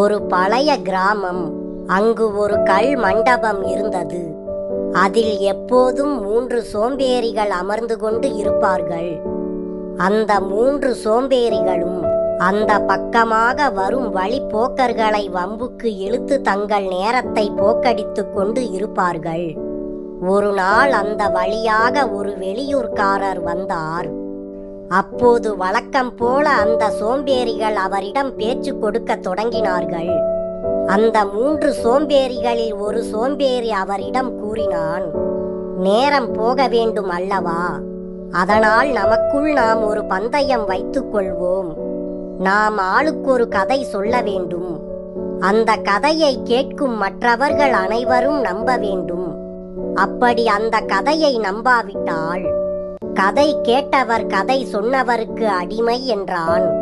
ஒரு பழைய கிராமம். அங்கு ஒரு கல் மண்டபம் இருந்தது. அதில் எப்போதும் மூன்று சோம்பேறிகள் அமர்ந்து கொண்டு இருப்பார்கள். அந்த மூன்று சோம்பேறிகளும் அந்த பக்கமாக வரும் வழிப்போக்கர்களை வம்புக்கு இழுத்து தங்கள் நேரத்தை போக்கடித்து கொண்டு இருப்பார்கள். ஒரு நாள் அந்த வழியாக ஒரு வெளியூர்காரர் வந்தார். அப்போது வழக்கம் போல அந்த சோம்பேறிகள் அவரிடம் பேச்சு கொடுக்க தொடங்கினார்கள். அந்த மூன்று சோம்பேறிகளில் ஒரு சோம்பேறி அவரிடம் கூறினான் நேரம் போக வேண்டும் அல்லவா? அதனால் நமக்குள் நாம் ஒரு பந்தயம் வைத்துக் கொள்வோம். நாம் ஆளுக்கொரு கதை சொல்ல வேண்டும். அந்த கதையை கேட்கும் மற்றவர்கள் அனைவரும் நம்ப வேண்டும். அப்படி அந்த கதையை நம்பாவிட்டால் கதை கேட்டவர் கதை சொன்னவருக்கு அடிமை என்றான்.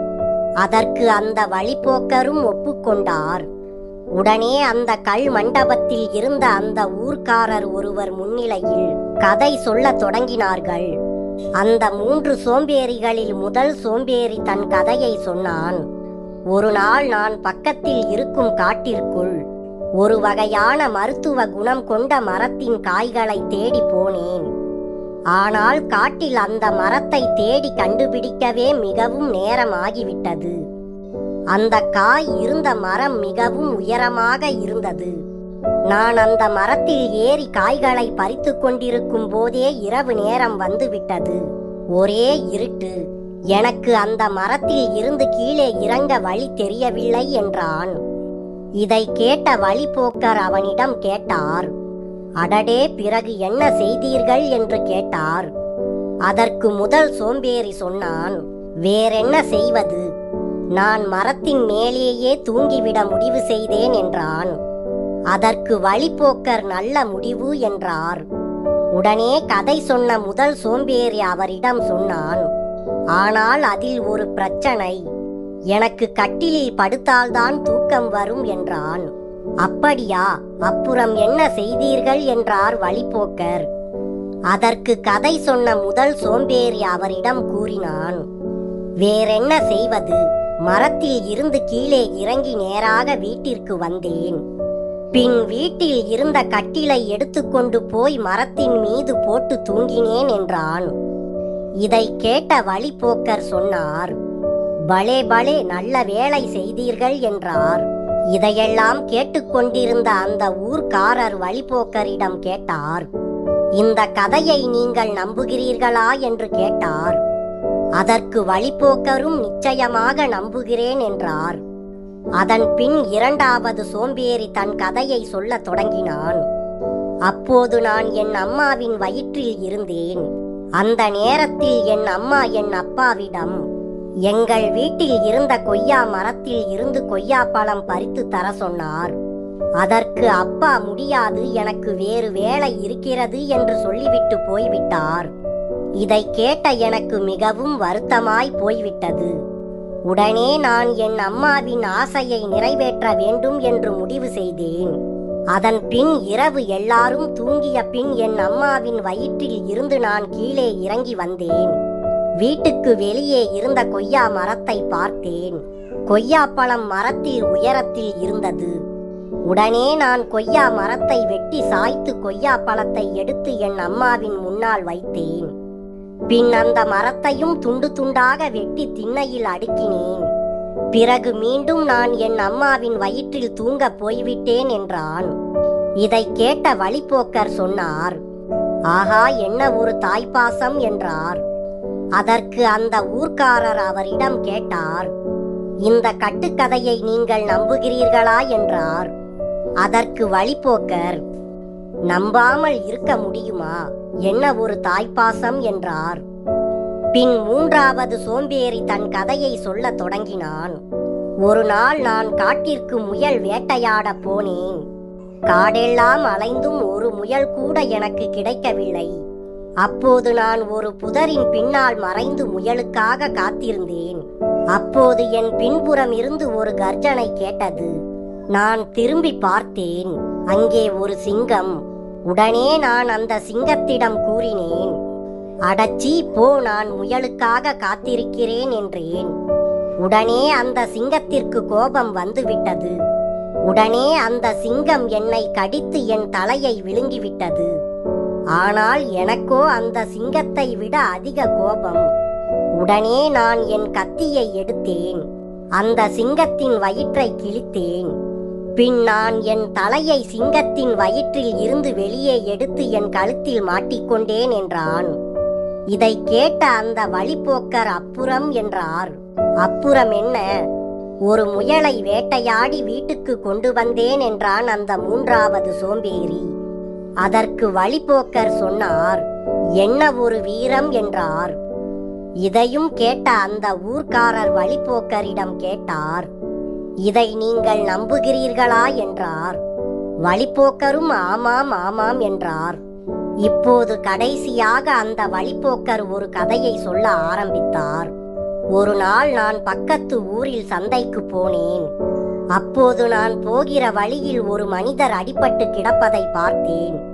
அதற்கு அந்த வழிபோக்கரும் ஒப்புக்கொண்டார். உடனே அந்த கல் மண்டபத்தில் இருந்த அந்த ஊர்க்காரர் ஒருவர் முன்னிலையில் கதை சொல்லத் தொடங்கினார்கள். அந்த மூன்று சோம்பேறிகளில் முதல் சோம்பேறி தன் கதையை சொன்னான். ஒரு நாள் நான் பக்கத்தில் இருக்கும் காட்டிற்குள் ஒரு வகையான மருத்துவ குணம் கொண்ட மரத்தின் காய்களை தேடி போனேன். ஆனால் காட்டில் அந்த மரத்தை தேடி கண்டுபிடிக்கவே மிகவும் நேரமாகிவிட்டது. அந்த காய் இருந்த மரம் மிகவும் உயரமாக இருந்தது. நான் அந்த மரத்தில் ஏறி காய்களை பறித்து கொண்டிருக்கும் போதே இரவு நேரம் வந்துவிட்டது. ஒரே இருட்டு. எனக்கு அந்த மரத்தில் இருந்து கீழே இறங்க வழி தெரியவில்லை என்றான். இதை கேட்ட வழிபோக்கர் அவனிடம் கேட்டார் அடடே பிறகு என்ன செய்தீர்கள் என்று கேட்டார். அதற்கு முதல் சோம்பேறி சொன்னான் வேறென்ன செய்வது? நான் மரத்தின் மேலேயே தூங்கிவிட முடிவு செய்தேன் என்றான். அதற்கு வழிபோக்கர் நல்ல முடிவு என்றார். உடனே கதை சொன்ன முதல் சோம்பேறி அவரிடம் சொன்னான் ஆனால் அதில் ஒரு பிரச்சனை. எனக்கு கட்டிலில் படுத்தால்தான் தூக்கம் வரும் என்றான். அப்படியா? அப்புறம் என்ன செய்தீர்கள்? என்றார் வழிபோக்கர் அதற்கு கதை சொன்ன முதல் சோம்பேறி அவரிடம் கூறினான். வேறென்ன செய்வது? மரத்தில் இருந்து கீழே இறங்கி நேராக வீட்டிற்கு வந்தேன். பின் வீட்டில் இருந்த கட்டிலை எடுத்துக்கொண்டு போய் மரத்தின் மீது போட்டு தூங்கினேன் என்றான். இதை கேட்ட வழிபோக்கர் சொன்னார் பலே பலே நல்ல வேலை செய்தீர்கள் என்றார். இதையெல்லாம் கேட்டுக்கொண்டிருந்த அந்த ஊர்க்காரர் வழிபோக்கரிடம் கேட்டார் இந்த கதையை நீங்கள் நம்புகிறீர்களா? என்று கேட்டார். அதற்கு வழிபோக்கரும் நிச்சயமாக நம்புகிறேன் என்றார். அதன் பின் இரண்டாவது சோம்பேறி தன் கதையை சொல்லத் தொடங்கினான். அப்போது நான் என் அம்மாவின் வயிற்றில் இருந்தேன். அந்த நேரத்தில் என் அம்மா என் அப்பாவிடம் எங்கள் வீட்டில் இருந்த கொய்யா மரத்தில் இருந்து கொய்யா பழம் பறித்து தர சொன்னார். அதற்கு அப்பா முடியாது எனக்கு வேறு வேலை இருக்கிறது என்று சொல்லிவிட்டு போய்விட்டார். இதை கேட்ட எனக்கு மிகவும் வருத்தமாய் போய்விட்டது. உடனே நான் என் அம்மாவின் ஆசையை நிறைவேற்ற வேண்டும் என்று முடிவு செய்தேன். அதன் பின் இரவு எல்லாரும் தூங்கிய பின் என் அம்மாவின் வயிற்றில் இருந்து நான் கீழே இறங்கி வந்தேன். வீட்டுக்கு வெளியே இருந்த கொய்யா மரத்தை பார்த்தேன். கொய்யா பழம் மரத்தில் உயரத்தில் இருந்தது. உடனே நான் கொய்யா மரத்தை வெட்டி சாய்த்து கொய்யா பழத்தை எடுத்து என் அம்மாவின் முன்னால் வைத்தேன். பின் அந்த மரத்தையும் துண்டு துண்டாக வெட்டி திண்ணையில் அடுக்கினேன். பிறகு மீண்டும் நான் என் அம்மாவின் வயிற்றில் தூங்க போய்விட்டேன் என்றான். இதை கேட்ட வழிபோக்கர் சொன்னார் ஆஹா என்ன ஒரு தாய்ப்பாசம் என்றார். அதற்கு அந்த ஊர்க்காரர் அவரிடம் கேட்டார் இந்த கட்டுக்கதையை நீங்கள் நம்புகிறீர்களா? என்றார். அதற்கு வழிபோக்கர் நம்பாமல் இருக்க முடியுமா? என்ன ஒரு தாய்ப்பாசம்? என்றார். பின் மூன்றாவது சோம்பேறி தன் கதையை சொல்லத் தொடங்கினான். ஒரு நாள் நான் காட்டிற்கு முயல் வேட்டையாட போனேன். காடெல்லாம் அலைந்தும் ஒரு முயல் கூட எனக்கு கிடைக்கவில்லை. அப்போது நான் ஒரு புதரின் பின்னால் மறைந்து முயலுக்காக காத்திருந்தேன். அப்போது என் பின்புறம் இருந்து ஒரு கர்ஜனை கேட்டது. நான் திரும்பி பார்த்தேன். அங்கே ஒரு சிங்கம். உடனே நான் அந்த சிங்கத்திடம் கூறினேன் அடச்சி போ நான் முயலுக்காக காத்திருக்கிறேன் என்றேன். உடனே அந்த சிங்கத்திற்கு கோபம் வந்துவிட்டது. உடனே அந்த சிங்கம் என்னை கடித்து என் தலையை விழுங்கிவிட்டது. ஆனால் எனக்கோ அந்த சிங்கத்தை விட அதிக கோபம். உடனே நான் என் கத்தியை எடுத்தேன். அந்த சிங்கத்தின் வயிற்றை கிழித்தேன். பின் நான் என் தலையை சிங்கத்தின் வயிற்றில் இருந்து வெளியே எடுத்து என் கழுத்தில் மாட்டிக்கொண்டேன் என்றான். இதை கேட்ட அந்த வழிப்போக்கர் அப்புறம் என்றார். அப்புறம் என்ன? ஒரு முயலை வேட்டையாடி வீட்டுக்கு கொண்டு வந்தேன் என்றான் அந்த மூன்றாவது சோம்பேறி. அதற்கு வழிப்போக்கர் சொன்னார் என்ன ஒரு வீரம் என்றார்? இதையும் கேட்ட அந்த ஊர்க்காரர் வழிப்போக்கரிடம் கேட்டார் இதை நீங்கள் நம்புகிறீர்களா? என்றார். வழிப்போக்கரும் ஆமாம் ஆமாம் என்றார். இப்போது கடைசியாக அந்த வழிப்போக்கர் ஒரு கதையை சொல்ல ஆரம்பித்தார். ஒரு நாள் நான் பக்கத்து ஊரில் சந்தைக்கு போனேன். அப்போது நான் போகிற வழியில் ஒரு மனிதர் அடிபட்டு கிடப்பதை பார்த்தேன்.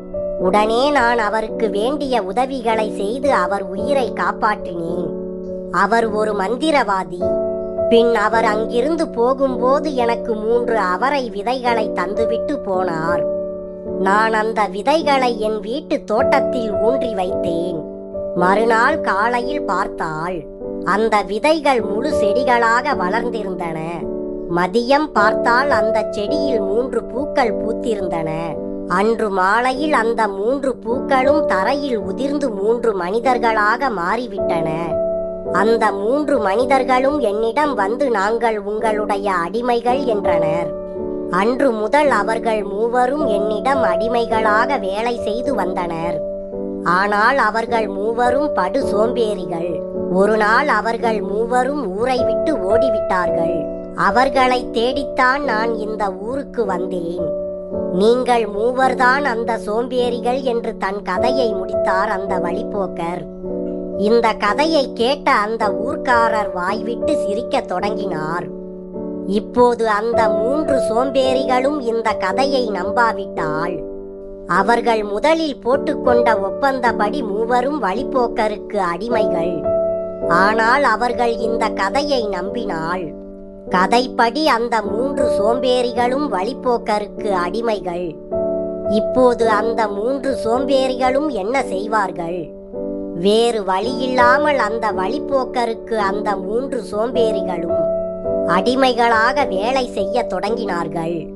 உடனே நான் அவருக்கு வேண்டிய உதவிகளை செய்து அவர் உயிரை காப்பாற்றினேன். அவர் ஒரு மந்திரவாதி. பின் அவர் அங்கிருந்து போகும்போது எனக்கு மூன்று அவரை விதைகளை தந்துவிட்டு போனார். நான் அந்த விதைகளை என் வீட்டு தோட்டத்தில் ஊன்றி வைத்தேன். மறுநாள் காலையில் பார்த்தால் அந்த விதைகள் முழு செடிகளாக வளர்ந்திருந்தன. மதியம் பார்த்தால் அந்த செடியில் மூன்று பூக்கள் பூத்திருந்தன. அன்று மாலையில் அந்த மூன்று பூக்களும் தரையில் உதிர்ந்து மூன்று மனிதர்களாக மாறிவிட்டன. அந்த மூன்று மனிதர்களும் என்னிடம் வந்து நாங்கள் உங்களுடைய அடிமைகள் என்றனர். அன்று முதல் அவர்கள் மூவரும் என்னிடம் அடிமைகளாக வேலை செய்து வந்தனர். ஆனால் அவர்கள் மூவரும் படு சோம்பேறிகள். ஒரு நாள் அவர்கள் மூவரும் ஊரை விட்டு ஓடிவிட்டார்கள். அவர்களை தேடித்தான் நான் இந்த ஊருக்கு வந்தேன். நீங்கள் மூவர்தான் அந்த சோம்பேறிகள் என்று தன் கதையை முடித்தார் அந்த வழிப்போக்கர். இந்த கதையை கேட்ட அந்த ஊர்க்காரர் வாய்விட்டு சிரிக்கத் தொடங்கினார். இப்போது அந்த மூன்று சோம்பேறிகளும் இந்த கதையை நம்பாவிட்டால் அவர்கள் முதலில் போட்டுக்கொண்ட ஒப்பந்தப்படி மூவரும் வழிப்போக்கருக்கு அடிமைகள். ஆனால் அவர்கள் இந்த கதையை நம்பினாள் கதைப்படி அந்த மூன்று சோம்பேறிகளும் வழிப்போக்கருக்கு அடிமைகள். இப்போது அந்த மூன்று சோம்பேறிகளும் என்ன செய்வார்கள்? வேறு வழியில்லாமல் அந்த வழிப்போக்கருக்கு அந்த மூன்று சோம்பேறிகளும் அடிமைகளாக வேலை செய்ய தொடங்கினார்கள்.